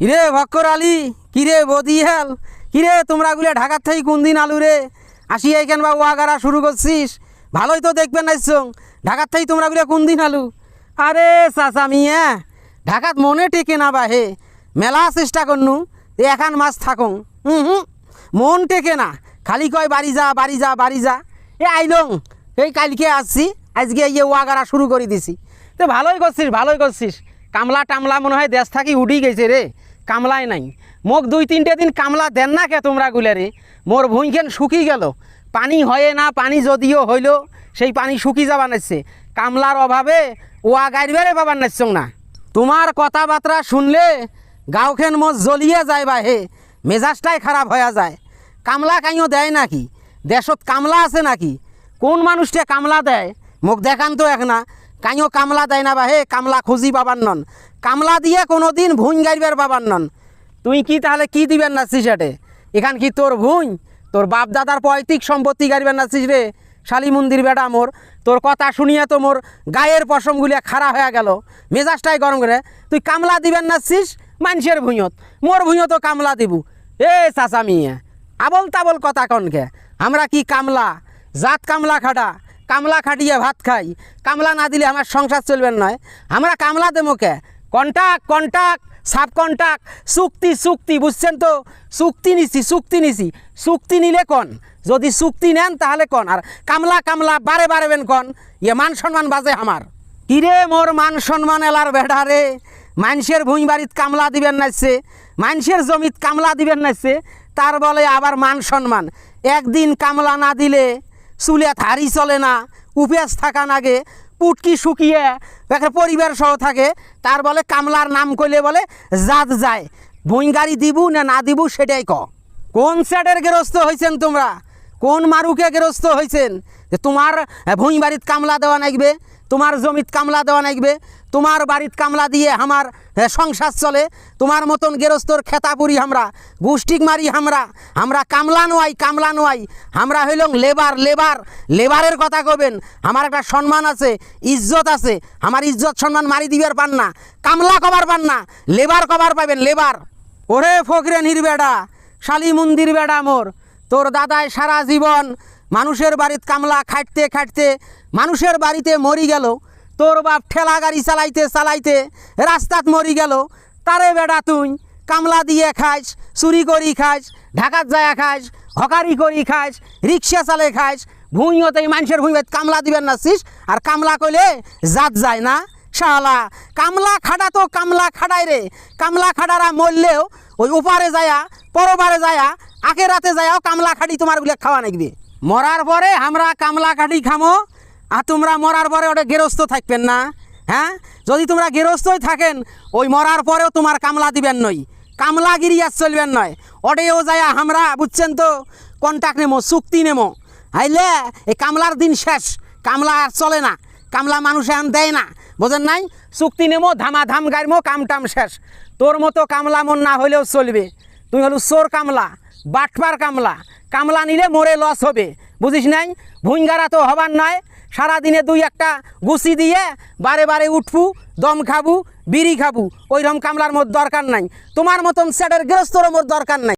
কিরে ভক্কর আলী, কিরে বদিয়াল কিরে তোমরা গুলে ঢাকার থেকে কোন দিন আলু রে? আসি এইখান বা ওয়াগারা শুরু করছিস? ভালোই তো দেখবেন নাইছং ঢাকার থেকে তোমরা গুলে কোন দিন আলু? আরে চাচা মিয়া, ঢাকাত মনে টেকে না বা হে, মেলা চেষ্টা করনু এখান মাস থাকুন হুম হুম, মন টেকে না, খালি কয় বাড়ি যা বাড়ি যা বাড়ি যা। এ আইলং, এই কালকে আসছি, আজকে ইয়ে ওয়াগারা শুরু করে দিছি। তো ভালোই করছিস ভালোই করছিস। কামলা টামলা মনে হয় দেশ থাকি উঠি গেছে রে। কামলাই নাই। মোক দুই তিনটে দিন কামলা দেন না কে তোমরা গুলে রে মোর ভুঁইখান শুকি গেল। পানি হয়ে না, পানি যদিও হইল, সেই পানি শুকি যাবা নাচ্ছে কামলার অভাবে ওয়া গাড়িবারে পাবার নাচ্ছং না। তোমার কথাবার্তা শুনলে গাঁওখান মোর জ্বলিয়ে যায় বা হে। মেজাজটাই খারাপ হয়ে যায়। কামলা কাইও দেয় নাকি দেশত কামলা আছে নাকি কোন মানুষটা কামলা দেয়? মোক দেখান তো এক না। কাইও কামলা দেয় না বা, হে, কামলা খুঁজি পাবার নন। কামলা দিয়ে কোনো দিন ভুঁই গাইবার পাবার নন। তুই কি তাহলে কি দিবেন নাচিস এটে? এখান কি তোর ভুঁই? তোর বাপ দাদার পৈতৃক সম্পত্তি গাড়িবেন নাচিস রে? শালি মন্দির বেটা মোর, তোর কথা শুনিয়ে তো মোর গায়ের পশমগুলিয়া খাড়া হয়ে গেল। মেজাজটাই গরম করে। তুই কামলা দিবেন নাচিস মানুষের ভুঁইয়ত। মোর ভুঁইয়ত কামলা দিবু। এ চাচা মিয়া, আবল তাবল কথা কনকে আমরা কি কামলা? জাত কামলা খাটা। কামলা খাটিয়ে ভাত খাই। কামলা না দিলে আমার সংসার চলবেন নয় আমরা কামলা দেবো কে? কন্টাক্ট কন্টাক্ট সাব কন্টাক্ট চুক্তি চুক্তি, বুঝছেন তো? চুক্তি নিছি চুক্তি নিছি। চুক্তি নিলে কন? যদি চুক্তি নেন তাহলে কন? আর কামলা কামলা, বারে বারে বেন কন? ইয়ে মান সম্মান বাজে আমার। কিরে মোর মান সম্মান এলার বেড়া রে? মানুষের ভুঁই বাড়িত কামলা দিবেন নাইছে মানুষের জমিত কামলা দিবেন নাইছে তার বলে আবার মান সম্মান। একদিন কামলা না দিলে চুলে হাড়ি চলে না, উপেস থাকা নাগে, পুটকি শুকিয়ে একটা পরিবার সহ থাকে, তার বলে কামলার নাম কইলে বলে জাত যায়। গাড়ি দিবু না না দিবু সেটাই ক। কোন সেটের গেরস্ত হয়েছেন তোমরা? কোন মারুকে গেরস্ত হয়েছেন যে তোমার ভুঁই বাড়িত কামলা দেওয়া নাগবে তোমার জমিত কামলা দেওয়া নাগবে তোমার বাড়িত কামলা দিয়ে আমার সংসার চলে, তোমার মতন গেরস্তর খেতাপুরি আমরা গুষ্টিক মারি আমরা আমরা কামলা নোয়াই কামলা নোয়াই আমরা হইলং লেবার লেবার, লেবারের কথা কবেন আমার একটা সম্মান আছে, ইজ্জত আছে, আমার ইজ্জত সম্মান মারি দিবার পান না, কামলা কবার পান না, লেবার কবার পাবেন লেবার। ওরে ফকরে নির্বেড়া শালি মন্দির বেড়া মোর, তোর দাদায় সারা জীবন মানুষের বাড়িতে কামলা খাটতে খাটতে মানুষের বাড়িতে মরি গেল। তোর বাপ ঠেলা গাড়ি চালাইতে চালাইতে রাস্তাত মরি গেল। তারে বেড়া তুই কামলা দিয়ে খাইস চুরি করি খাইস ঢাকাত যায় খাইস হকারি করি খাইস রিক্সা চালে খাইস ভুঁইতে মানুষের ভুঁইত কামলা দিবেন না নাছিস আর কামলা কইলে জাত যায় না। শালা, কামলা খাড়া তো কামলা খাড়াই রে। কামলা খাড়ারা মরলেও ওই উপারে যায়া পরবারে যায়া আগে রাতে যায়াও কামলা খাড়ি তোমারগুলো খাওয়া নাকবে মরার পরে আমরা কামলা খাড়ি খামো, আর তোমরা মরার পরে ওটা গেরস্ত থাকবেন না হ্যাঁ? যদি তোমরা গেরস্তই থাকেন, ওই মরার পরেও তোমার কামলা দিবেন নই। কামলাগিরি আর চলবেন নয়। ওটেও যায় আমরা বুঝছেন তো? কন্ট্যাক্ট নেমো, চুক্তি নেমো। আইলে এই কামলার দিন শেষ। কামলা আর চলে না। কামলা মানুষ এখন দেয় না। বোঝেন নাই? চুক্তি নেমো ধামা ধাম গাড়মো কাম টাম শেষ। তোর মতো কামলা মন না হইলেও চলবে। তুই হলো চোর কামলা, বাটপার কামলা। কামলা নিলে মোরে লস হবে। বুঝিস নাই? ভুইঙ্গারা তো হবার নয়। সারাদিনে দুই একটা গুছি দিয়ে বারে বারে উঠবু, দম খাবু, বিড়ি খাবু। ওইরকম কামলার মোর দরকার নাই। তোমার মতন সেটের গৃহস্থর মোর দরকার নাই।